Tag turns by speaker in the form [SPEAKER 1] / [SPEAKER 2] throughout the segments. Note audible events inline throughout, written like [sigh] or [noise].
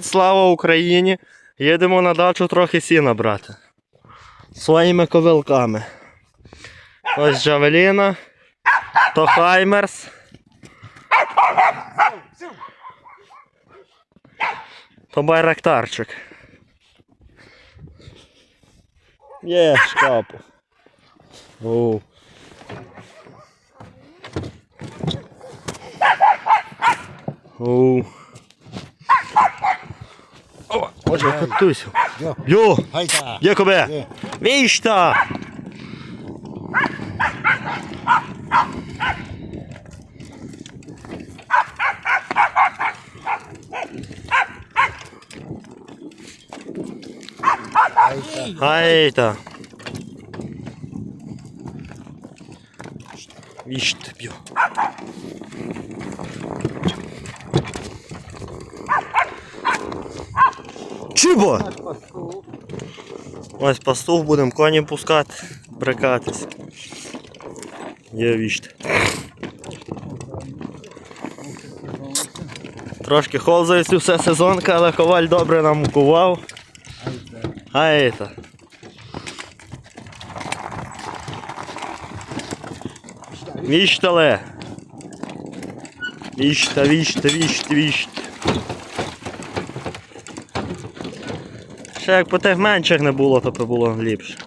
[SPEAKER 1] Слава Україні! Їдемо на дачу трохи сіна брати. Своїми ковилками. Ось Джавеліна, то Хаймерс. То байрактарчик. Є шкапу. Оу. Оу. О, Боже, котусь.
[SPEAKER 2] Йо.
[SPEAKER 1] Йо,
[SPEAKER 2] Гайда.
[SPEAKER 1] Якобе,
[SPEAKER 2] Є.
[SPEAKER 1] віщта.
[SPEAKER 2] Гайда.
[SPEAKER 1] Гайта. Віщта б'ю. Чибо? Ось пастух будемо коні пускати, брикатись. Є віщта. Трошки холзається все сезонка, але коваль добре нам кував. Гайта. Віштале. Вішта, вішта, вішта, вішта. Ще як по тих менших не було, то би було ліпше.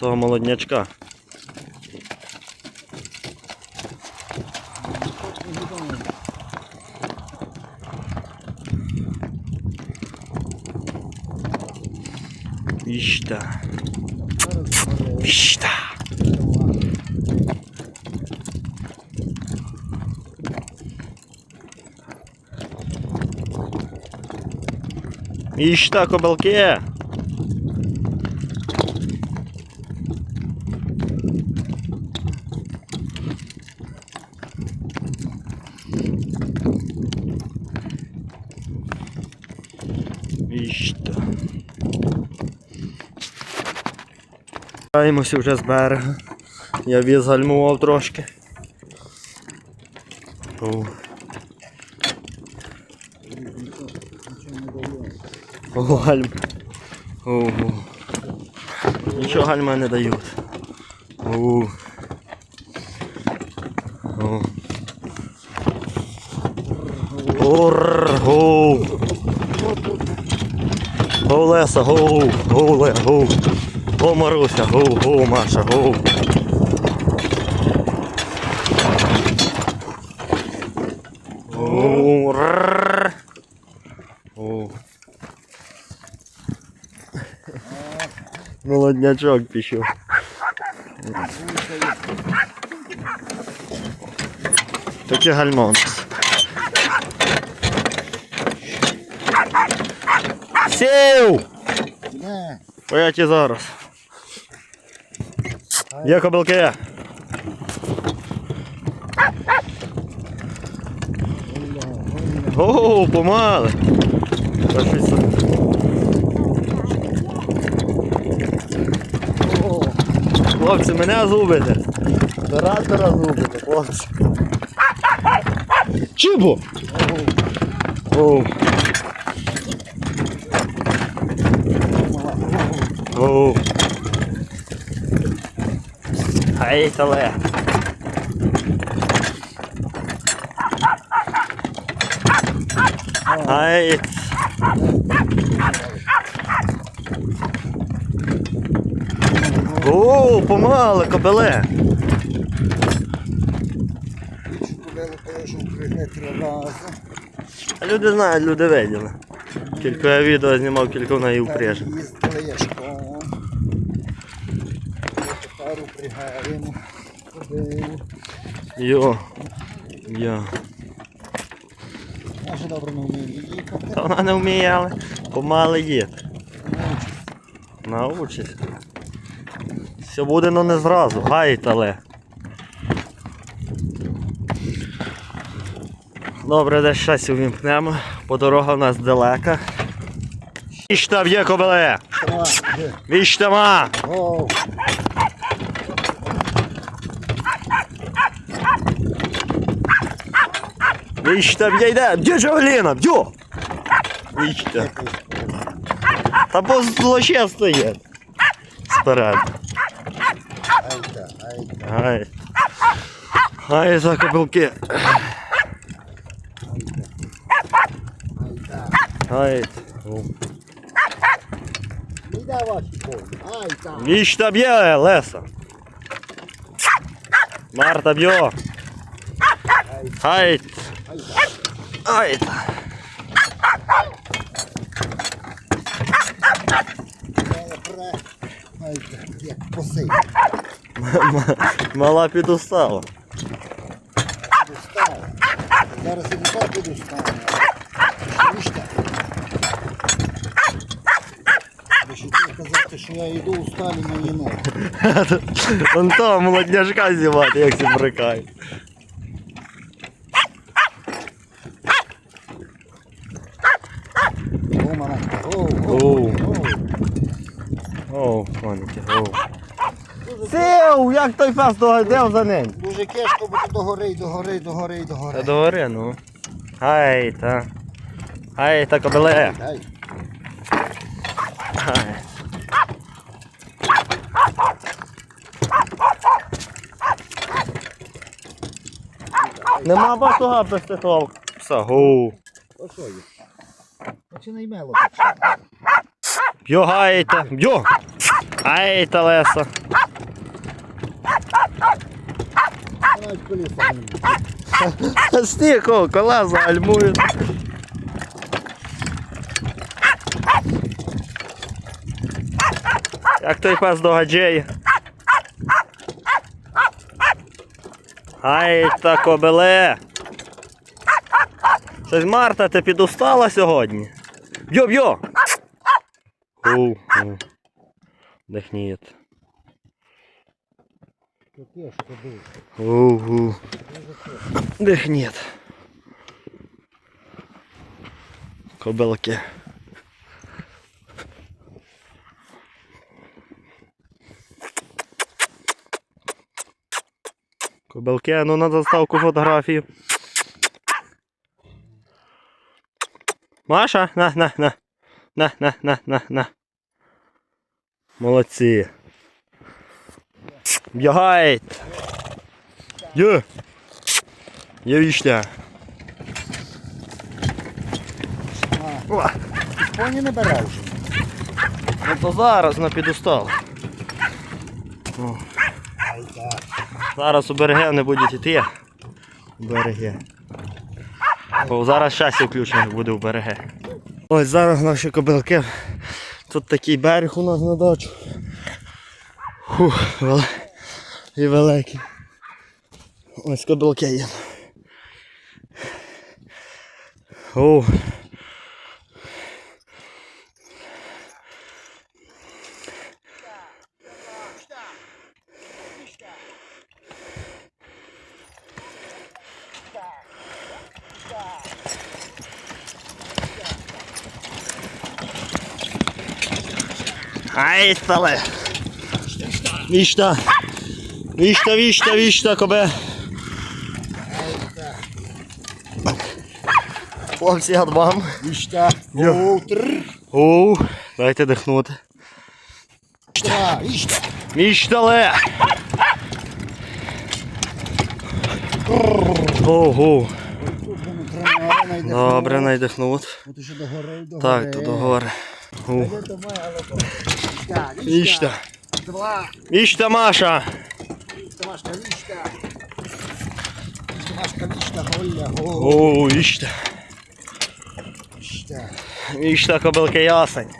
[SPEAKER 1] Того молоднячка. Вішта. Вішта. Вішта, кобилки. Вішта. Граємося вже з берега. Я віз гальмував трошки. О. О, гальм. Ого. Нічого гальма не дають. О. О. Орр, гоу. Гоу Леса, гоу, гоу гоу. Гоу Маруся, гоу, гоу Маша. Гоу, Молоднячок пішов. Таке гальмон. Сів!
[SPEAKER 2] Не.
[SPEAKER 1] Пояті зараз. Є кобилки. О, помали. Та щось Хлопці, мене зубите.
[SPEAKER 2] оператора зубити, хлопці.
[SPEAKER 1] Чибо? Оу. Оу. Гей, тале. Гей. Оу, помали, кобеле. Люди знають, люди виділи. Кілька я відео знімав, кілька впряже.
[SPEAKER 2] Їздили яшком. Тепер упрягаємо.
[SPEAKER 1] Йо. Йо.
[SPEAKER 2] Ще добре не вмію їхати.
[SPEAKER 1] Та вона не вміє, але помали є. Научись. Все буде, но не зразу. Гайт, але. Добре, десь щось увімкнемо, бо дорога в нас далека. Віщта є кобеле!
[SPEAKER 2] Тримай, де?
[SPEAKER 1] Віщта ма!
[SPEAKER 2] О,
[SPEAKER 1] Віщта б'є йде! Б'є Джавеліна! Б'ю! Вічте. Та бо злоще стоїть. Спереду.
[SPEAKER 2] Айда, айда,
[SPEAKER 1] Гай. Гай за кобилки.
[SPEAKER 2] айда.
[SPEAKER 1] Гай.
[SPEAKER 2] Іде ваші повні. Айда.
[SPEAKER 1] Вічта б'є, Леса. Марта б'є. Гай. Мала підустала.
[SPEAKER 2] Підустала. Зараз і не підустала. Вишта. Ще казати, що я йду у сталі на.
[SPEAKER 1] Он то молодняжка зівати, як ці брикають.
[SPEAKER 2] О, маленька. О, о,
[SPEAKER 1] Оу.
[SPEAKER 2] о.
[SPEAKER 1] Оу, паніки, оу. Сів, як той пес догадав за ним.
[SPEAKER 2] Дуже кешко буде догори, догори, догори,
[SPEAKER 1] Та
[SPEAKER 2] догори.
[SPEAKER 1] догори, ну. Ай, та. Ай, та кобеле.
[SPEAKER 2] Дай.
[SPEAKER 1] Ай. Нема батога без того пса. Гоу.
[SPEAKER 2] О, що є? Починай мело.
[SPEAKER 1] Б'ю гайта. Б'ю. Айта леса.
[SPEAKER 2] Навіть коліса не буде.
[SPEAKER 1] Стіко, колеса гальмують. Як той пес догаджає. Ай, та кобеле. Щось Марта, ти підустала сьогодні? Б'ю, б'ю.
[SPEAKER 2] Кешко дуже.
[SPEAKER 1] Гу, гу. Дихніт. Кобилки. Кобилки, а ну на заставку фотографію. Маша, на, на, на. На, на, на, на, на. Молодці. Б'ягають. Є. Є вічня.
[SPEAKER 2] Поні не бере вже.
[SPEAKER 1] ну то зараз на підустал. Зараз у береги не будуть йти. У береги. Бо зараз щастя включених буде у береги. Ось зараз наші кобилки. Тут такий берег у нас на дачу. Фух, вел... і великий. Ось кобилки є. О. Ай, стале. Вішта. Вішта, вішта, вішта, кобе. Хлопці, я вам.
[SPEAKER 2] Утр.
[SPEAKER 1] Оу, дайте дихнути.
[SPEAKER 2] Вишта. Вишта.
[SPEAKER 1] Міштале. Ого. Добре, найдихнути. Так, то догори. О,
[SPEAKER 2] то моя голова? Вишта.
[SPEAKER 1] Вішта. Вішта, Маша.
[SPEAKER 2] Машка, вишта. Вишта, Машка, вишта, Голля. О,
[SPEAKER 1] вішта.
[SPEAKER 2] Вишта.
[SPEAKER 1] Вішта, кобилки ясень.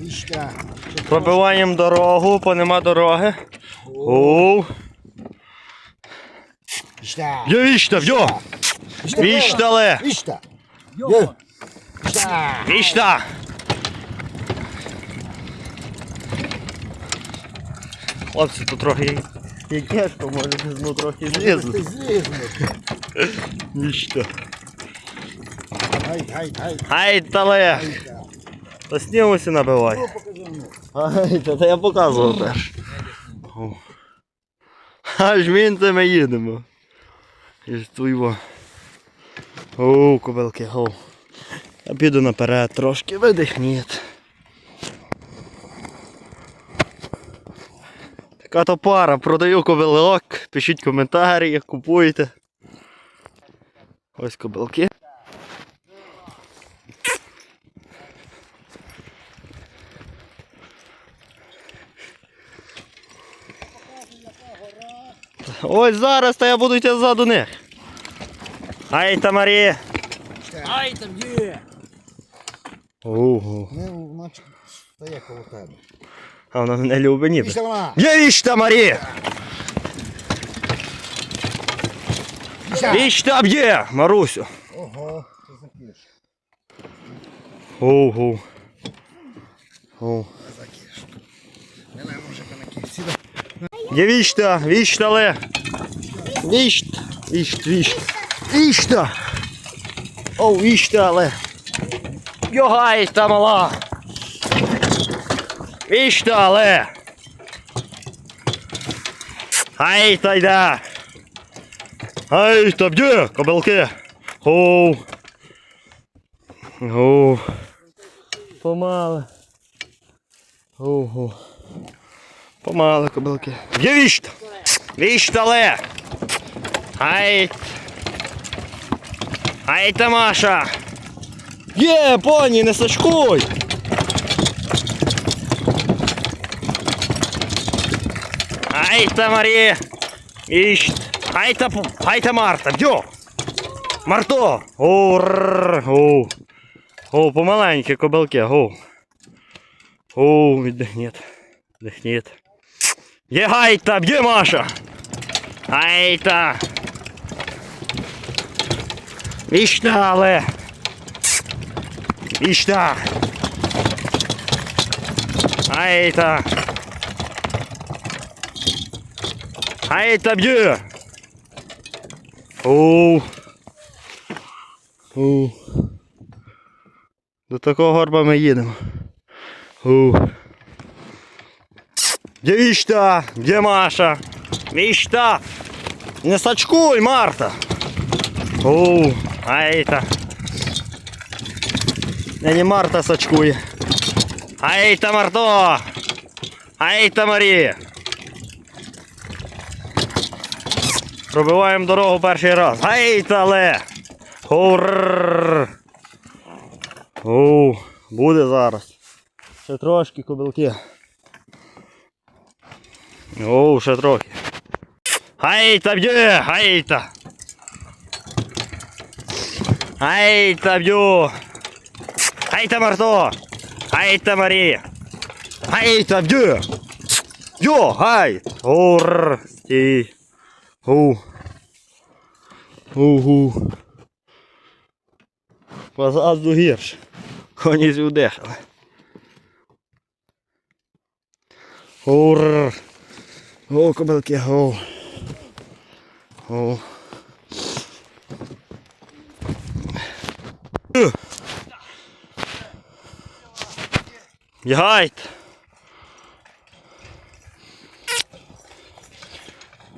[SPEAKER 2] Вишта. Ще
[SPEAKER 1] Пробиваємо дорогу, бо нема дороги. Оу.
[SPEAKER 2] Вишта.
[SPEAKER 1] Є вішта, в'йо. Віштале.
[SPEAKER 2] Вишта. Йо. Вишта.
[SPEAKER 1] Хлопці, тут трохи є кешко, може ну трохи злізу. Вішта.
[SPEAKER 2] Гай, гай, гай.
[SPEAKER 1] Ай, тале. Та снімуся набивай.
[SPEAKER 2] Ну.
[SPEAKER 1] Ай, та, та я показував теж. Аж мінце ми їдемо. І. О, кобилки, о. Я піду наперед трошки, видихніть. Така то пара, продаю кобилок, пишіть коментарі, як купуєте. Ось кобилки. Ось зараз то я буду йти ззаду них. Ай та Марія.
[SPEAKER 2] Ай, там є!
[SPEAKER 1] Ого.
[SPEAKER 2] Не, значить, стає коло тебе.
[SPEAKER 1] А вона не любить ніби. Є віщта, Марія! Віщта б'є, Марусю.
[SPEAKER 2] Ого, що закиш?
[SPEAKER 1] Ого. Ого.
[SPEAKER 2] Закиш. Не знаю, може.
[SPEAKER 1] Є віщта, віщта ле. Віщт, віщт, віщт. Віщта. О, віщта ле. Йогай та мала. Віщта ле. Ай та йде. Ай та б'є, кобилки. Оу. Оу. Помале. Помале, кобилки. Є віщта. Віщта ле. Ай. Ай та Маша. Є, поні, не сачкуй. Ай та Марія. Віщт. Ай та, П- ай та Марта. Б'ю. Марто. О, рррр, о. О, помаленькі кобилки, о. О, віддихніть. Віддихніть. Є гайта, б'є Маша. Гайта. Вічта, але. Вічта. Гайта. Гайта б'є. Оу. Оу. До такого горба ми їдемо. Оу. Где Вічта? Где Маша? Вічта! Не сачкуй, Марта! Оу, а это. Не, не Марта сачкує. А это Марто! А это Марія! Пробиваємо дорогу перший раз. Ай, тале! Ур! Оу, буде зараз. Ще трошки кобилки. Оу, ще трохи. Гайта б'є, гайта. Гайта б'ю. Гайта Марто. Гайта Марія. Гайта б'є. Йо, гай. Ур. Стій. У. Угу. Позаду гірше. Коні зюдехали. Ур. О, кобилки, о. О. Гайт.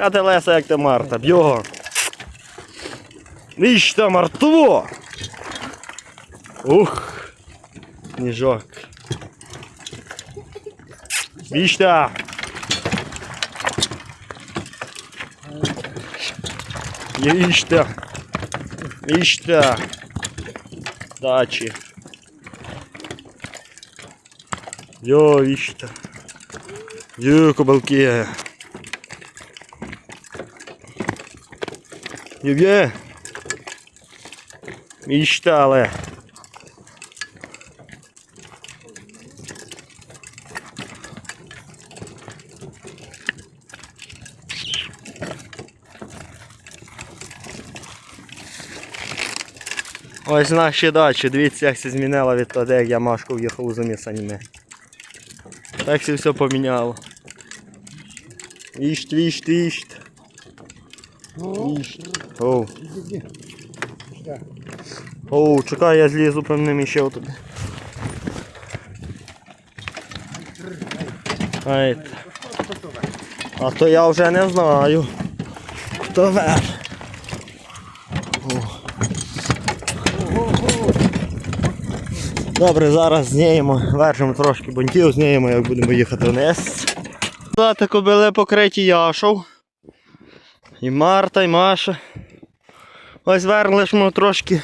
[SPEAKER 1] Брррррр. Оу. Ми хлопці сідають. Ми майже вже на дачі. Оу. Белки мокрі. Вічте леса. Яка ти леса, як ти Марта? Б'ього. Вічте мартво. Ух. Сніжок. Вічте. Вічте. Вічте. Дачі. Йо, вічте. Йо, кобалки. Вічте, але. Ось наші дачі. Дивіться, як це змінило від того, як я Машку в'їхав у заміс аніме. Так це все поміняло. Віщт, Оу. Оу, чекай, я злізу певним іще отуди. Ай. А то я вже не знаю. Хто вер? Добре, зараз зніємо, вержимо трошки бунтів, зніємо, як будемо їхати вниз. Кобили покриті яшов. І Марта, і Маша. Ось верли ж ми трошки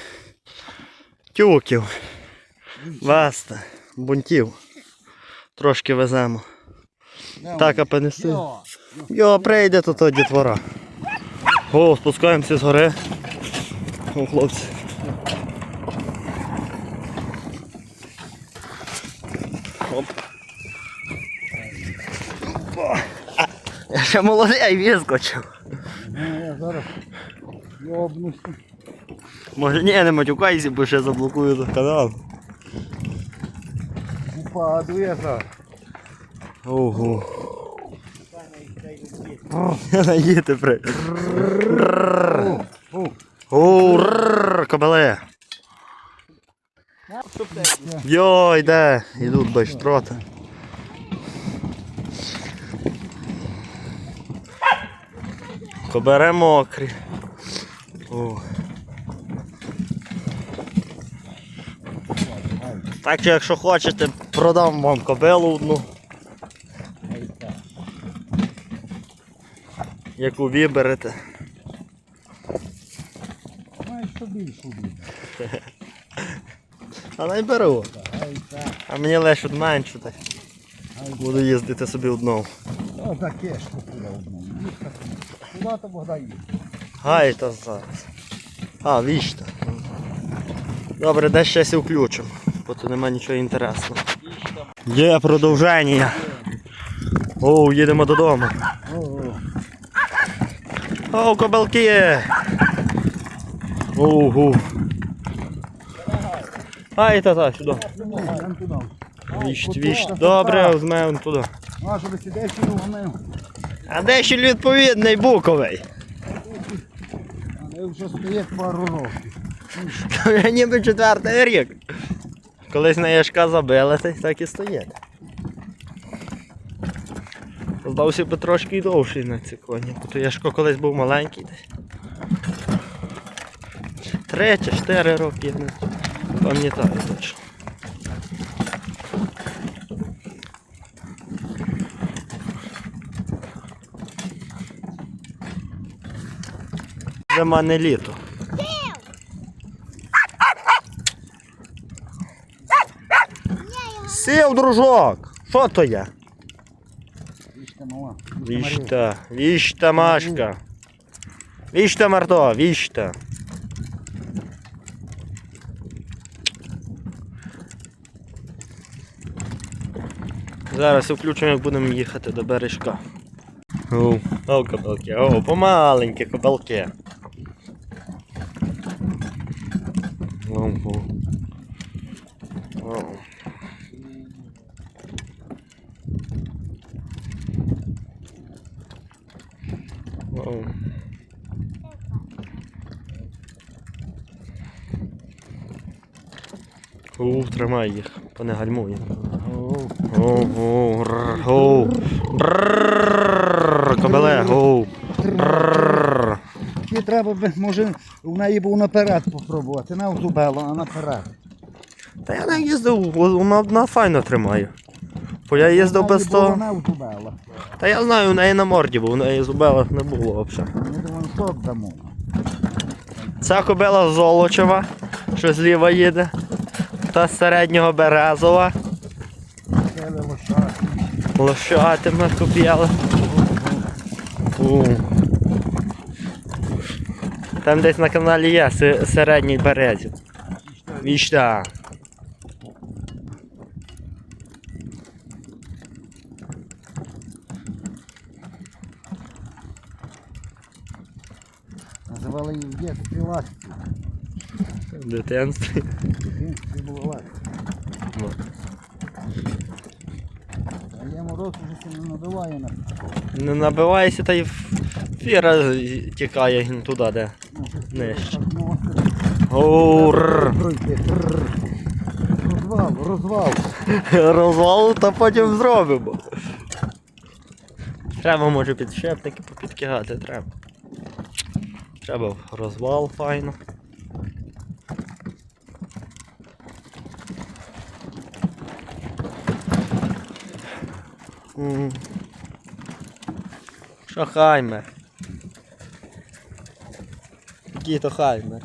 [SPEAKER 1] тюків. Веста, бунтів. Трошки веземо. Так, а понеси.
[SPEAKER 2] Йо.
[SPEAKER 1] Йо, прийде то то дітвора. О, спускаємося з гори. О, хлопці. Оп. Я ще молодий вискочив.
[SPEAKER 2] Я зараз йобнуся.
[SPEAKER 1] Може ні, не матюкайся, бо ще заблокую за канал.
[SPEAKER 2] Упаду я зараз.
[SPEAKER 1] Ого. Наїти при.
[SPEAKER 2] О,
[SPEAKER 1] Оу, кобеле. Йой, де? Ідуть байштроти. Кобере мокрі. О. Так що, якщо хочете, продам вам кобилу одну. Яку виберете.
[SPEAKER 2] Знаєш, що більше.
[SPEAKER 1] А не беру. А мені лише менше так. Буду їздити собі одного.
[SPEAKER 2] О, таке ж. То Богдан їде?
[SPEAKER 1] Гай та зараз. А, вічта. Добре, де щось включимо, бо тут нема нічого інтересного. Є продовження. Оу, їдемо додому. Оу, кобелки! Ого. Ай, та та, сюди. Віщ, віщ. Добре, візьмемо туди.
[SPEAKER 2] А щоб сидеш і вогнив.
[SPEAKER 1] А де ще відповідний буковий?
[SPEAKER 2] Але вже стоїть пару років. [laughs]
[SPEAKER 1] Ніби четвертий рік. Колись на яшка забили, так і стоїть. Здався би трошки довший на ці коні, бо то яшко колись був маленький десь. Три чи чотири роки, я не пам'ятаю точно. Зима не літо. Сів, дружок! Що то я? Віщта, віщта Машка. Віщта Марто, віщта. Зараз включимо, як будемо їхати до бережка. О, о, кобелки, о, помаленькі кобелки. тримай їх, то не гальмує. Гоу. Кобеле, гоу.
[SPEAKER 2] Ні, треба б, може, в неї був наперед попробувати, не зубело, а наперед.
[SPEAKER 1] Та я не їздив, вона одна файно тримає. Бо я їздив без
[SPEAKER 2] того.
[SPEAKER 1] Та я знаю, в неї на морді, був, в неї зубела не було взагалі. Ця кобила золочева, що зліва їде. Хто з середнього березова? Лошати ми куп'яли. Там десь на каналі є середній березів. Вічна.
[SPEAKER 2] Називали її є пілатки.
[SPEAKER 1] В дитинстві.
[SPEAKER 2] Це було легко.
[SPEAKER 1] Ну.
[SPEAKER 2] Я мороз вже сильно надуває на
[SPEAKER 1] Не набивайся та й фіра тікає туди, де. Нижче.
[SPEAKER 2] так.
[SPEAKER 1] Гур.
[SPEAKER 2] Розвал, розвал.
[SPEAKER 1] Розвал та потім зробимо. Треба може підшипники попідкигати, треба. Треба розвал файно. Що хаймер? Який то хаймер?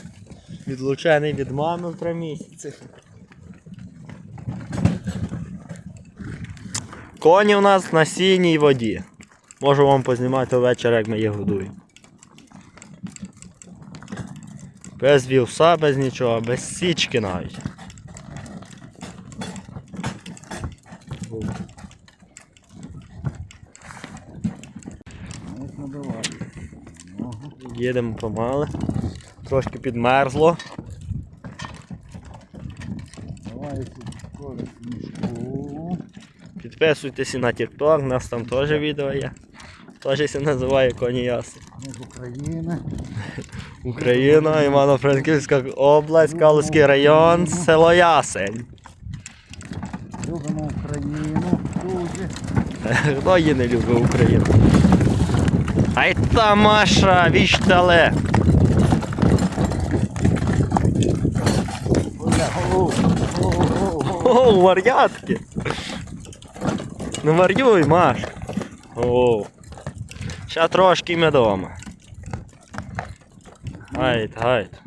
[SPEAKER 1] Відлучений від мами в три місяці. Коні у нас на сіній воді. Можу вам познімати ввечері, як ми їх годуємо. Без вівса, без нічого, без січки навіть. Їдемо помали. Трошки підмерзло. Підписуйтесь на TikTok, у нас там теж відео є. Теж називає Коні Яси.
[SPEAKER 2] Ми України. [laughs]
[SPEAKER 1] Україна, Івано-Франківська область, Калузький район, село Ясень.
[SPEAKER 2] Любимо Україну. Дуже. [laughs]
[SPEAKER 1] Хто її не любить Україну? Ай та Маша, віштале!
[SPEAKER 2] Оля, о,
[SPEAKER 1] вар'ятки! Не варюй, Маш! О, ще трошки ми дома. Гайд, гайд,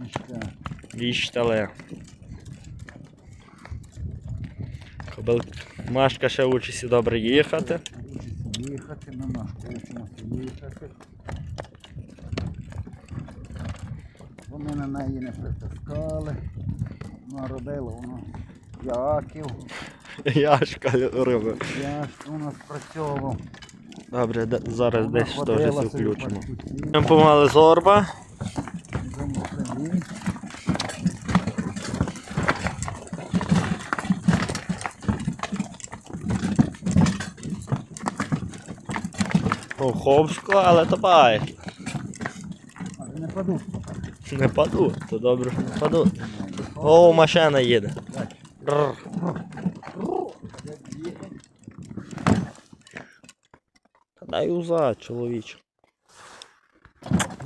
[SPEAKER 2] Мішка.
[SPEAKER 1] віштале. Кобил... Машка ще учиться добре їхати.
[SPEAKER 2] Їхати, на наш учимося їхати. Вони на неї не притискали. Народило воно яків.
[SPEAKER 1] Яшка робить.
[SPEAKER 2] Яшка у нас працьовував.
[SPEAKER 1] Добре, зараз
[SPEAKER 2] Вона
[SPEAKER 1] десь теж включимо. Ми помали зорба.
[SPEAKER 2] Йдемо собі.
[SPEAKER 1] Ховсько, але то бай.
[SPEAKER 2] Не падуть.
[SPEAKER 1] Не падуть, то добре, що не падуть. О, машина їде. Бррр. Дай узад, чоловіч.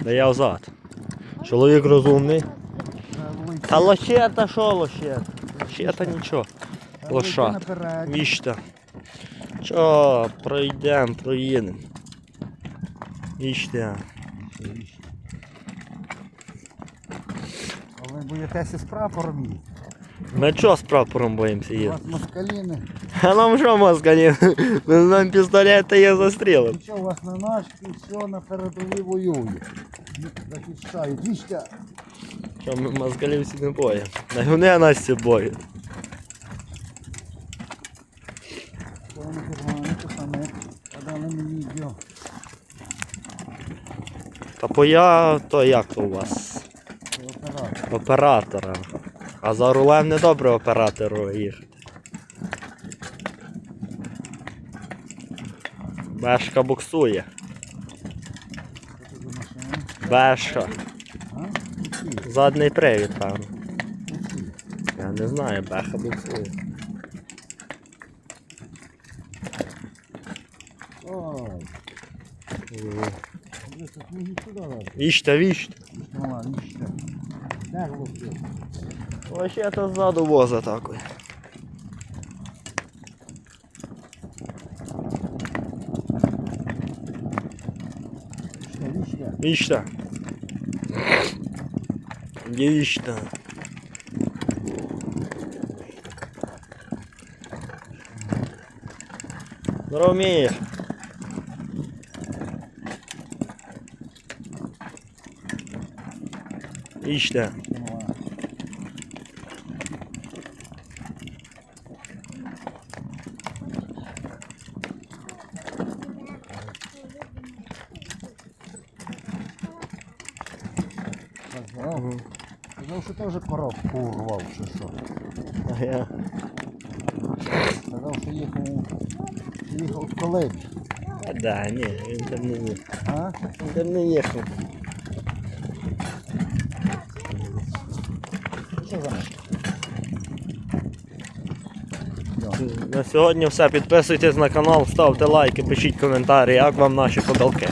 [SPEAKER 1] Дай я взад. Чоловік розумний. Та лощета, що лощета? Лощета нічого. лоша. Віщта. Чо, пройдем, проїдем. Віщта.
[SPEAKER 2] А ви боїтеся з прапором їздити?
[SPEAKER 1] Ми чого з прапором боїмося
[SPEAKER 2] У
[SPEAKER 1] їздити?
[SPEAKER 2] вас москаліни.
[SPEAKER 1] А нам що москалі? Нам пістолет та є застрілим.
[SPEAKER 2] Що у вас на наш все на передовій воює. Захищають. Віща.
[SPEAKER 1] Що ми москалів всі не боїмо. На вони нас всі боять.
[SPEAKER 2] Що вони саме. Подали мені відео.
[SPEAKER 1] Та по я, то як то у вас?
[SPEAKER 2] Оператор.
[SPEAKER 1] Оператора. А за рулем не добре оператору їхати. Бешка буксує. Бешка. Задний привід, певно. Я не знаю, беха буксує.
[SPEAKER 2] Kuyusu
[SPEAKER 1] da var.
[SPEAKER 2] İşte işte. Tamam işte.
[SPEAKER 1] Так вот. Вообще-то сзаду воза такой.
[SPEAKER 2] Вишта.
[SPEAKER 1] Где вишта? Здорово, Мея.
[SPEAKER 2] İşte. Угу. что тоже теж коробку урвав, что.
[SPEAKER 1] А я.
[SPEAKER 2] Казав, что ехал ехал в колебі.
[SPEAKER 1] А да, ні, він мне не їхав.
[SPEAKER 2] А?
[SPEAKER 1] Він там не їхав. Сьогодні все. Підписуйтесь на канал, ставте лайки, пишіть коментарі, як вам наші подалки.